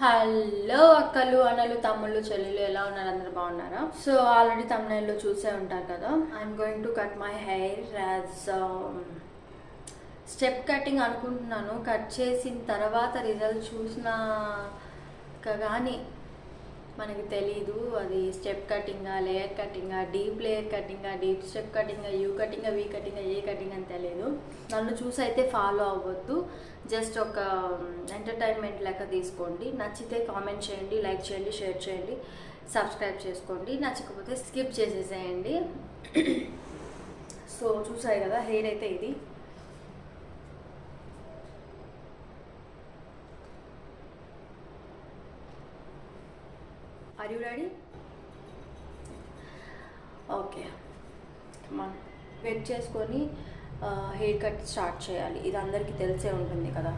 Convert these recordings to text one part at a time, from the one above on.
Hello అక్కలు అన్నలు తమ్ముళ్ళు చెల్లెలు ఎలా ఉన్నారు? అందరు బాగున్నారా? సో ఆల్రెడీ తమిళలో చూసే ఉంటారు కదా. I'm going to cut my hair as step cutting అనుకుంటున్నాను. కట్ చేసిన తర్వాత రిజల్ట్ చూసిన కానీ మనకి తెలీదు. అది స్టెప్ కటింగా లేయర్ కటింగా డీప్ లేయర్ కటింగా డీప్ స్టెప్ కటింగా యూ కటింగా వీ కటింగా ఏ కటింగ్ అని తెలియదు నన్ను చూసి అయితే ఫాలో అవ్వద్దు. జస్ట్ ఒక ఎంటర్టైన్మెంట్ లెక్క తీసుకోండి. నచ్చితే కామెంట్ చేయండి లైక్ చేయండి షేర్ చేయండి సబ్స్క్రైబ్ చేసుకోండి. నచ్చకపోతే స్కిప్ చేసేసేయండి. సో చూసాయి కదా హెయిర్ అయితే ఇది. ఆర్ యూ రెడీ ఓకే మన వెయిట్ చేసుకొని హెయిర్ కట్ స్టార్ట్ చేయాలి. ఇది అందరికీ తెలిసే ఉంటుంది కదా.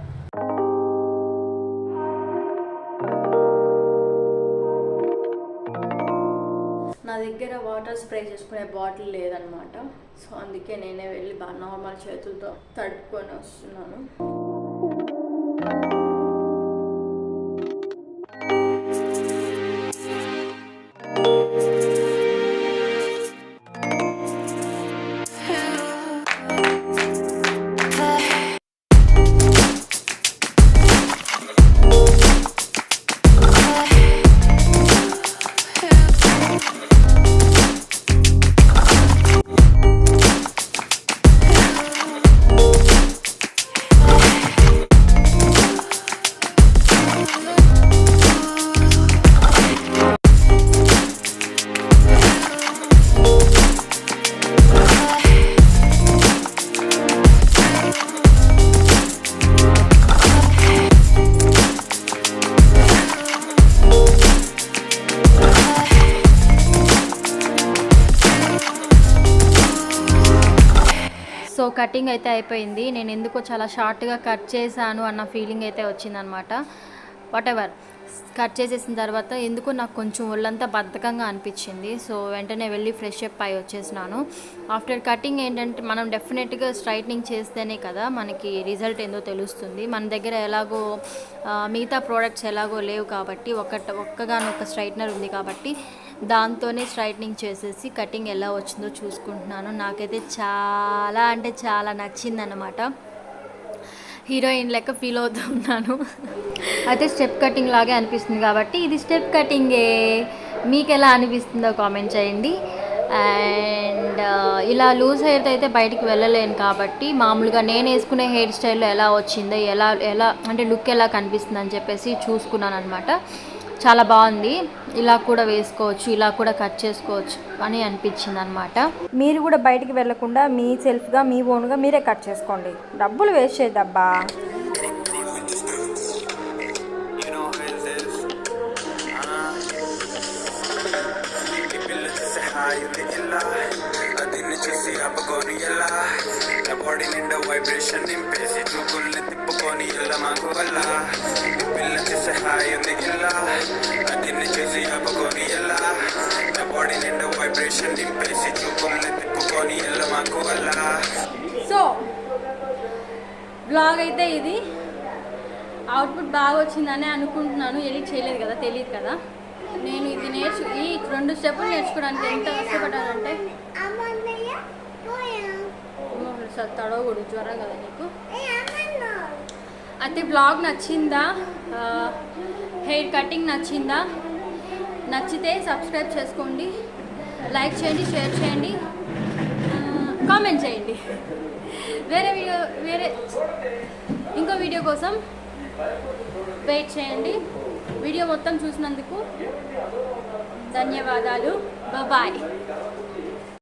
నా దగ్గర వాటర్ స్ప్రే చేసుకునే బాటిల్ లేదనమాట. సో అందుకే నేనే వెళ్ళి బాగా నార్మల్ చేతులతో తడుపుకొని వస్తున్నాను. సో కటింగ్ అయితే అయిపోయింది. నేను ఎందుకో చాలా షార్ట్గా కట్ చేశాను అన్న ఫీలింగ్ అయితే వచ్చిందనమాట వాట్ ఎవర్ కట్ చేసేసిన తర్వాత ఎందుకో నాకు కొంచెం ఒళ్ళంతా బద్ధకంగా అనిపించింది. సో వెంటనే వెళ్ళి ఫ్రెష్ అప్ అయి వచ్చేసినాను. ఆఫ్టర్ కటింగ్ ఏంటంటే మనం డెఫినెట్గా స్ట్రైట్నింగ్ చేస్తేనే కదా మనకి రిజల్ట్ ఏందో తెలుస్తుంది. మన దగ్గర ఎలాగో మిగతా ప్రోడక్ట్స్ ఎలాగో లేవు కాబట్టి ఒక ఒక్కగానొక్క స్ట్రైట్నర్ ఉంది కాబట్టి దాంతోనే స్ట్రైట్నింగ్ చేసేసి కటింగ్ ఎలా వచ్చిందో చూసుకుంటున్నాను. నాకైతే చాలా అంటే చాలా నచ్చిందనమాట హీరోయిన్ లెక్క ఫీల్ అవుతూ ఉన్నాను. అయితే స్టెప్ కటింగ్ లాగే అనిపిస్తుంది కాబట్టి ఇది స్టెప్ కటింగే. మీకు ఎలా అనిపిస్తుందో కామెంట్ చేయండి. అండ్ ఇలా లూజ్ హెయిర్తో అయితే బయటికి వెళ్ళలేను కాబట్టి మామూలుగా నేను వేసుకునే హెయిర్ స్టైల్లో ఎలా వచ్చిందో ఎలా ఎలా అంటే లుక్ ఎలా కనిపిస్తుంది అని చెప్పేసి చూసుకున్నాను అనమాట చాలా బాగుంది. ఇలా కూడా వేసుకోవచ్చు ఇలా కూడా కట్ చేసుకోవచ్చు అని అనిపించింది అనమాట మీరు కూడా బయటికి వెళ్ళకుండా మీ సెల్ఫ్గా మీ ఓన్గా మీరే కట్ చేసుకోండి. డబ్బులు వేస్ట్ చేయద్దబ్బా. చూసే ఎలా నా బాడీ నిండా వైబ్రేషన్ నింపేసి బ్లాగ్ అయితే ఇది. అవుట్పుట్ బాగా వచ్చిందని అనుకుంటున్నాను. ఎడిట్ చేయలేదు కదా తెలియదు కదా. నేను ఇది నేర్చు ఈ రెండు స్టెప్పులు నేర్చుకోవడానికి ఎంత కష్టపడ్డానంటే తడవకూడదు జ్వరం కదా నీకు. అయితే బ్లాగ్ నచ్చిందా? హెయిర్ కటింగ్ నచ్చిందా? నచ్చితే సబ్స్క్రైబ్ చేసుకోండి. లైక్ చేయండి షేర్ చేయండి. కామెంట్ చేయండి. వేరే వీడియో వేరే ఇంకో వీడియో కోసం వెయిట్ చేయండి. వీడియో మొత్తం చూసినందుకు ధన్యవాదాలు. బాయ్